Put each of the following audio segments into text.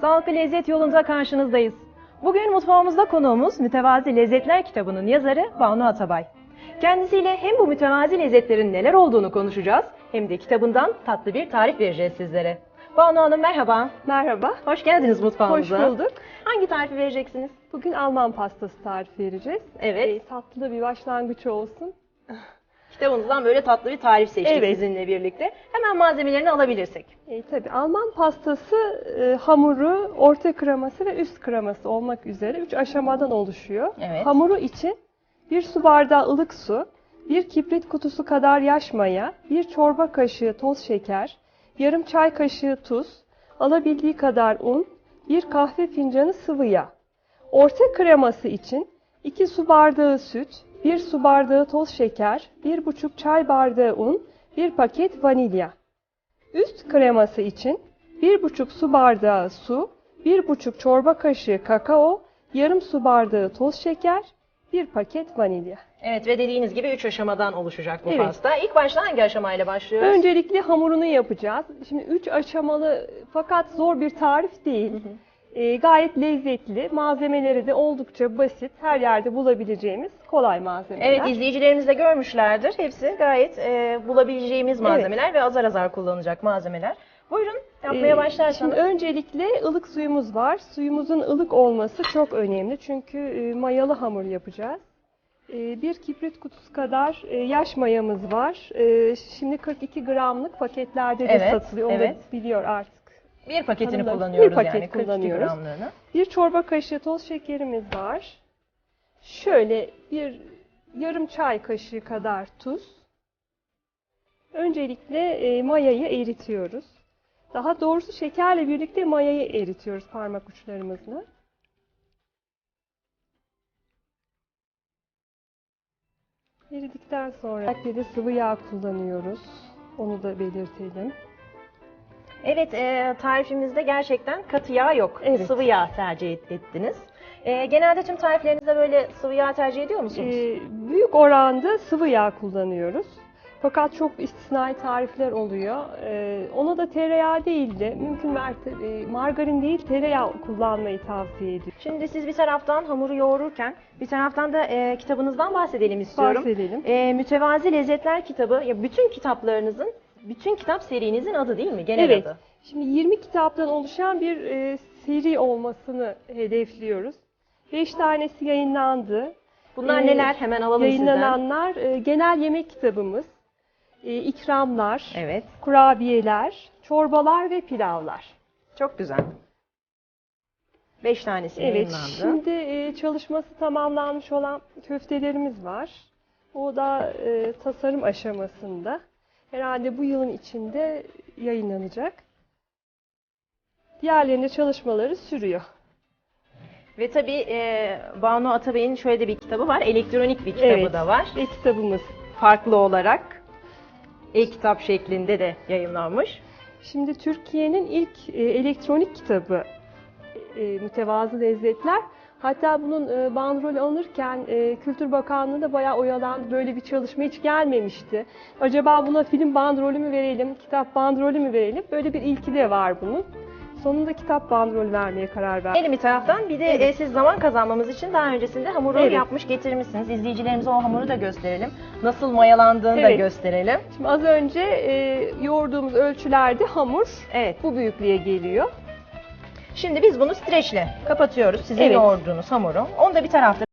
Sağlıklı Lezzet Yolunda karşınızdayız. Bugün mutfağımızda konuğumuz Mütevazi Lezzetler kitabının yazarı Banu Atabay. Kendisiyle hem bu mütevazi lezzetlerin neler olduğunu konuşacağız hem de kitabından tatlı bir tarif vereceğiz sizlere. Banu Hanım merhaba. Merhaba. Hoş geldiniz Hoş mutfağımıza. bulduk. Hangi tarifi vereceksiniz? Bugün Alman pastası tarifi vereceğiz. Evet. Ee, tatlı bir başlangıç olsun. Kitabınızdan böyle tatlı bir tarif seçtik Evet. sizinle birlikte. Hemen malzemelerini alabilirsek. Ee, tabii Alman pastası e, hamuru, orta kreması ve üst kreması olmak üzere 3 aşamadan oluşuyor. Evet. Hamuru için 1 su bardağı ılık su, 1 kibrit kutusu kadar yaş maya, 1 çorba kaşığı toz şeker, yarım çay kaşığı tuz, alabildiği kadar un, 1 kahve fincanı sıvı yağ. Orta kreması için 2 su bardağı süt, 1 su bardağı toz şeker, 1,5 çay bardağı un, 1 paket vanilya. Üst kreması için 1,5 su bardağı su, 1,5 çorba kaşığı kakao, yarım su bardağı toz şeker, 1 paket vanilya. Evet ve dediğiniz gibi 3 aşamadan oluşacak bu Evet. pasta. İlk başta hangi aşamayla başlıyoruz? Öncelikle hamurunu yapacağız. Şimdi 3 aşamalı fakat zor bir tarif değil. Ee, gayet lezzetli, malzemeleri de oldukça basit, her yerde bulabileceğimiz kolay malzemeler. Evet izleyicilerimiz de görmüşlerdir. Hepsi gayet e, bulabileceğimiz malzemeler ve azar azar kullanılacak malzemeler. Buyurun yapmaya Ee, başlarsanız. Şimdi öncelikle ılık suyumuz var. Suyumuzun ılık olması çok önemli çünkü e, mayalı hamur yapacağız. E, Bir kibrit kutusu kadar e, yaş mayamız var. E, Şimdi 42 gramlık paketlerde de Evet, satılıyor. Onu evet. biliyor artık. Bir paketini Hanımlar, kullanıyoruz bir paket yani 42 kullanıyoruz. gramlığını. Bir çorba kaşığı toz şekerimiz var. Şöyle bir yarım çay kaşığı kadar tuz. Öncelikle e, mayayı eritiyoruz. Daha doğrusu şekerle birlikte mayayı eritiyoruz parmak uçlarımızla. Eridikten sonra de sıvı yağ kullanıyoruz. Onu da belirtelim. Evet e, tarifimizde gerçekten katı yağ yok. Evet. Sıvı yağ tercih et- ettiniz. E, genelde tüm tariflerinizde böyle sıvı yağ tercih ediyor musunuz? Ee, büyük oranda sıvı yağ kullanıyoruz. Fakat çok istisnai tarifler oluyor. Ee, ona da tereyağı değil de mümkün mertebe e, margarin değil tereyağı kullanmayı tavsiye ediyorum. Şimdi siz bir taraftan hamuru yoğururken bir taraftan da e, kitabınızdan bahsedelim istiyorum. Bahsedelim. E, Mütevazi Lezzetler kitabı ya bütün kitaplarınızın, bütün kitap serinizin adı değil mi? Genel Evet. adı. Şimdi 20 kitaptan oluşan bir e, seri olmasını hedefliyoruz. 5 tanesi yayınlandı. Bunlar Ee, neler? Hemen alalım sizden. Yayınlananlar e, genel yemek kitabımız, e, ikramlar, Evet. kurabiyeler, çorbalar ve pilavlar. Çok güzel. Beş tanesi Evet, yayınlandı. şimdi e, çalışması tamamlanmış olan köftelerimiz var. O da e, tasarım aşamasında. Herhalde bu yılın içinde yayınlanacak. Diğerlerinde çalışmaları sürüyor. Ve tabii e, Banu Atabey'in şöyle de bir kitabı var. Elektronik bir kitabı Evet. da var. Ve kitabımız. Farklı olarak e-kitap şeklinde de yayınlanmış. Şimdi Türkiye'nin ilk e, elektronik kitabı e, Mütevazı Lezzetler. Hatta bunun e, bandrolü alınırken e, Kültür Bakanlığı da bayağı oyalandı. Böyle bir çalışma hiç gelmemişti. Acaba buna film bandrolü mü verelim, kitap bandrolü mü verelim? Böyle bir ilki de var bunun. Sonunda kitap bandrolü vermeye karar verdik. Gelin bir taraftan bir de e, siz zaman kazanmamız için daha öncesinde hamuru Evet. yapmış getirmişsiniz. İzleyicilerimize o hamuru da gösterelim. Nasıl mayalandığını da Evet. gösterelim. Şimdi az önce e, yoğurduğumuz ölçülerde hamur Evet. bu büyüklüğe geliyor. Şimdi biz bunu streçle kapatıyoruz. Sizin Evet. yoğurduğunuz hamuru. Onu da bir tarafta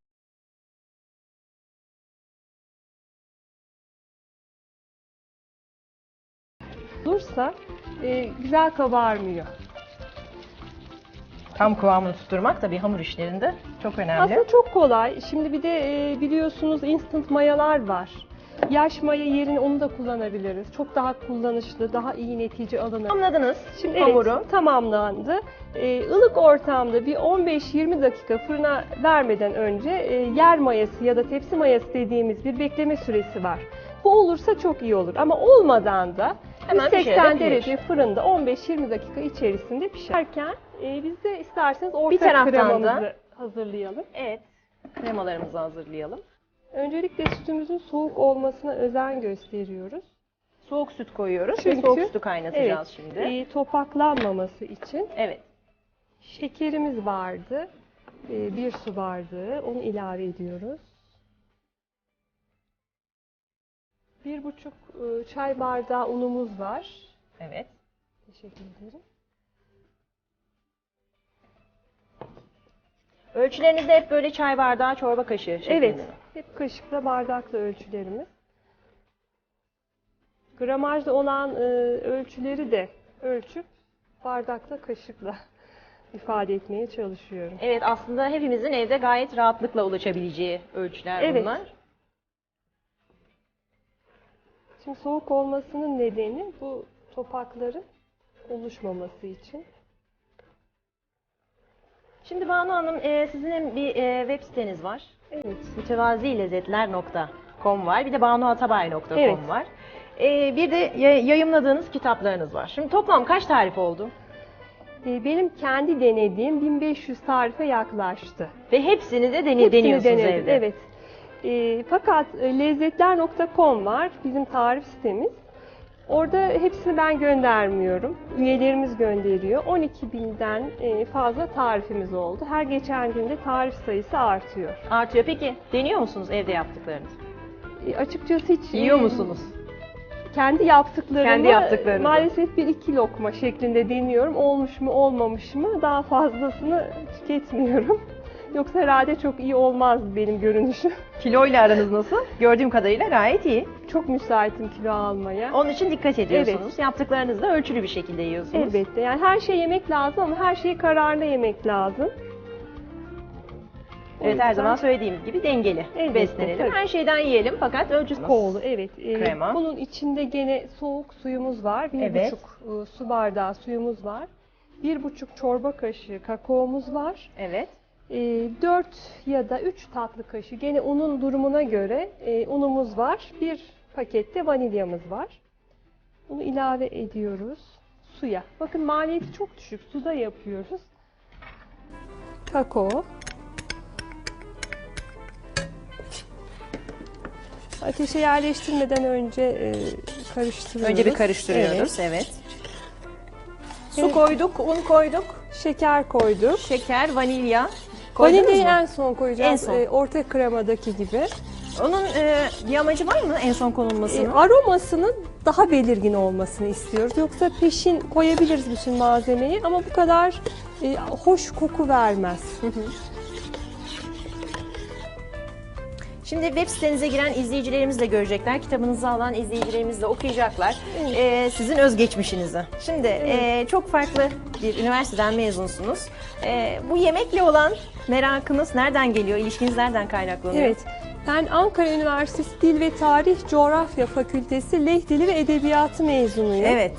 Olursa e, güzel kabarmıyor. tam kıvamını tutturmak da bir hamur işlerinde çok önemli. Aslında çok kolay. Şimdi bir de e, biliyorsunuz instant mayalar var. Yaş maya yerine onu da kullanabiliriz. Çok daha kullanışlı, daha iyi netice alınır. Tamamladınız Şimdi hamuru. evet, tamamlandı. E, ılık ortamda bir 15-20 dakika fırına vermeden önce e, yer mayası ya da tepsi mayası dediğimiz bir bekleme süresi var. Bu olursa çok iyi olur ama olmadan da Hemen 180 pişirebilir. derece fırında 15-20 dakika içerisinde pişerken e, biz de isterseniz orta Bir taraftan da- kremamızı hazırlayalım. Evet. Kremalarımızı hazırlayalım. Öncelikle sütümüzün soğuk olmasına özen gösteriyoruz. Soğuk süt koyuyoruz ve Çünkü- soğuk sütü kaynatacağız Evet, şimdi. e, topaklanmaması için. Evet. Şekerimiz vardı. Ee, bir su bardağı. Onu ilave ediyoruz. Bir buçuk e, çay bardağı unumuz var. Evet. Teşekkür ederim. Ölçülerinizde hep böyle çay bardağı, çorba kaşığı şeklinde. Evet. Hep kaşıkla bardakla ölçülerimiz. Gramajda olan e, ölçüleri de ölçüp bardakla kaşıkla ifade etmeye çalışıyorum. Evet aslında hepimizin evde gayet rahatlıkla ulaşabileceği ölçüler Evet. bunlar. Şimdi soğuk olmasının nedeni bu topakların oluşmaması için. Şimdi Banu Hanım e, sizin bir e, web siteniz var. Evet. mütevazilezzetler.com var. Bir de banuatabay.com Evet. var. E, bir de ya- yayımladığınız kitaplarınız var. Şimdi toplam kaç tarif oldu? E, Benim kendi denediğim 1500 tarife yaklaştı. Ve hepsini de dene, Hepsini deniyorsunuz denedim, evde. Evet. E, fakat e, lezzetler.com var bizim tarif sitemiz. Orada hepsini ben göndermiyorum. Üyelerimiz gönderiyor. 12 binden e, fazla tarifimiz oldu. Her geçen günde tarif sayısı artıyor. Artıyor. Peki deniyor musunuz evde yaptıklarınızı? E, açıkçası hiç Yiyor e, musunuz? Kendi yaptıklarımı Kendi yaptıklarınızı. maalesef bir iki lokma şeklinde deniyorum. Olmuş mu olmamış mı daha fazlasını tüketmiyorum. Yoksa herhalde çok iyi olmaz benim görünüşüm. Kiloyla aranız nasıl? Gördüğüm kadarıyla gayet iyi. Çok müsaitim kilo almaya. Onun için dikkat ediyorsunuz. Yaptıklarınızı da ölçülü bir şekilde yiyorsunuz. Elbette. Yani her şey yemek lazım ama her şeyi kararlı yemek lazım. O Evet her yüzden zaman söylediğimiz gibi dengeli Elbette, beslenelim. tabii. Her şeyden yiyelim fakat ölçüsü Koğulu evet. Ee, Krema. Bunun içinde gene soğuk suyumuz var. Bir Evet. buçuk e, su bardağı suyumuz var. Bir buçuk çorba kaşığı kakaomuz var. Evet. E, 4 ya da 3 tatlı kaşığı gene unun durumuna göre e, unumuz var. Bir pakette vanilyamız var. Bunu ilave ediyoruz suya. Bakın maliyeti çok düşük. Suda yapıyoruz. Kakao. Ateşe yerleştirmeden önce e, karıştırıyoruz. Önce bir karıştırıyoruz. Evet. Evet. Su Evet. koyduk, un koyduk, Şeker koyduk. şeker, vanilya. Koydunuz Vanilyayı mu? en son koyacağız. En son. E, orta kremadaki gibi. Onun e, bir amacı var mı en son E, konulmasının? aromasının daha belirgin olmasını istiyoruz. Yoksa peşin koyabiliriz bütün malzemeyi ama bu kadar e, hoş koku vermez. Şimdi web sitenize giren izleyicilerimiz de görecekler. Kitabınızı alan izleyicilerimiz de okuyacaklar. Evet. E, sizin özgeçmişinizi. Şimdi e, çok farklı bir üniversiteden mezunsunuz. E, bu yemekle olan merakınız nereden geliyor? İlişkiniz nereden kaynaklanıyor? Evet. Ben Ankara Üniversitesi Dil ve Tarih Coğrafya Fakültesi Leh Dili ve Edebiyatı mezunuyum. Evet.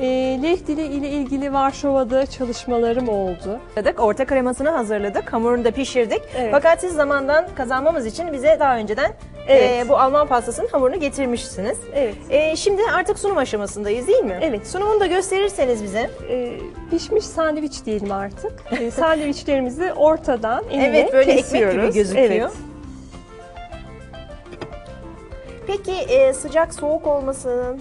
E, Leh Dili ile ilgili Varşova'da çalışmalarım oldu. Orta kremasını hazırladık. Hamurunu da pişirdik. Evet. Fakat siz zamandan kazanmamız için bize daha önceden Evet. e, bu Alman pastasının hamurunu getirmişsiniz. Evet. E, şimdi artık sunum aşamasındayız değil mi? Evet. Sunumunu da gösterirseniz bize. E, pişmiş sandviç diyelim artık. E, sandviçlerimizi ortadan enine Evet, böyle ekmek gibi kesiyoruz. gözüküyor. Evet. Peki e, sıcak soğuk olmasının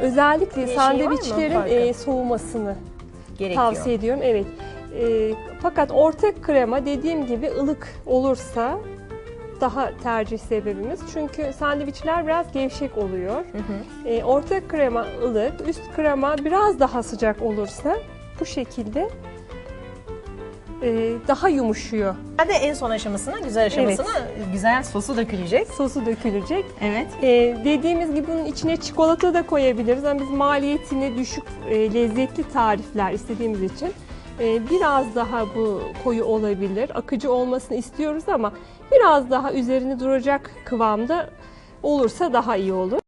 Özellikle Bir şey var mı sandviçlerin farkı? e, soğumasını gerekiyor. tavsiye ediyorum. Evet. E, fakat orta krema dediğim gibi ılık olursa daha tercih sebebimiz. Çünkü sandviçler biraz gevşek oluyor. Hı hı. E, orta krema ılık, üst krema biraz daha sıcak olursa bu şekilde e, daha yumuşuyor. Hadi en son aşamasına, güzel aşamasına güzel sosu dökülecek. Sosu dökülecek. Evet. Ee, dediğimiz gibi bunun içine çikolata da koyabiliriz ama biz maliyetini düşük e, lezzetli tarifler istediğimiz için e, biraz daha bu koyu olabilir. Akıcı olmasını istiyoruz ama biraz daha üzerini duracak kıvamda olursa daha iyi olur.